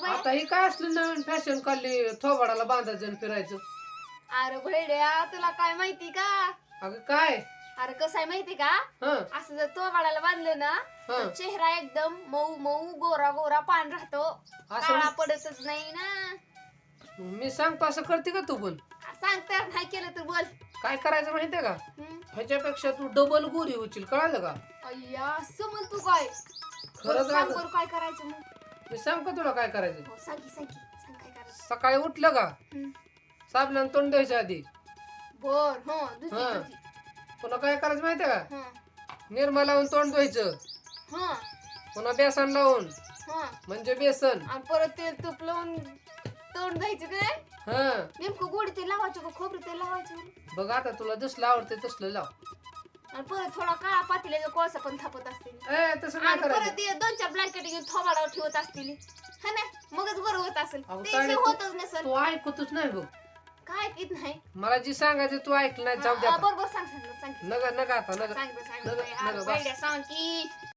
बाई. आता ही काय असलं नवीन फॅशन काढली थोबाडाला बांधायचं आणि फिरायचं. अरे भैड्या तुला काय माहिती का? अगं काय? अरे कसं आहे माहिती का? हं. असं जर तो वाडाला बांधलं ना तर हं. चेहरा एकदम मऊ मऊ गोरा गोरा पान राहतो. काळा असं पडतच नाही ना. मी सांगतो असं करते का तू पण सांगता नाही केलं तर बोल. काय करायचं माहितीये का? ह्याच्यापेक्षा तू डबल गोरी होशील कळालं का? अय्या असं म्हण तू काय? खरंच बरं, सांग अगं. बरं काय करायचं मग. मी सांग का तुला काय करायचं? हो सांग की, सांग की, सांग काय करायचं. सकाळी उठलं का. साबणानं तोंड द्यायच्या आधी. बर हो हं. धुती पुन्हा काय करायचं माहितीये का? हं. निरमा लावून तोंड धुवायचं. हं. पुन्हा बेसन लावून. हं. म्हणजे बेसन. आणि परत तेल तूप लावून तोंड जायचं काय हा. नेमकं गोडी तेल लावायचं का खोबरं तेल लावायचं? बघ आता तुला जसलं आवडते तसलं लाव. आणि परत थोडा काळा पातेल्याचा कोळसा पण थापत असतील. ए तसं काय आणि परत करायचं. ते दोन चार ब्लँकेट घेऊन थोबाडावर ठेवत असतील. हा ना? मगच बरं होत असेल. अहो, ते ताडे, होतच नसेल. तू ऐकतच नाही बघ. काय कित नाही? मला जी सांगायचं तू ऐकलं नाही जाऊ दे हा, आता. बरोबर सांग सांग सांग. नका नका आता नका सांग सांग बस. सांग की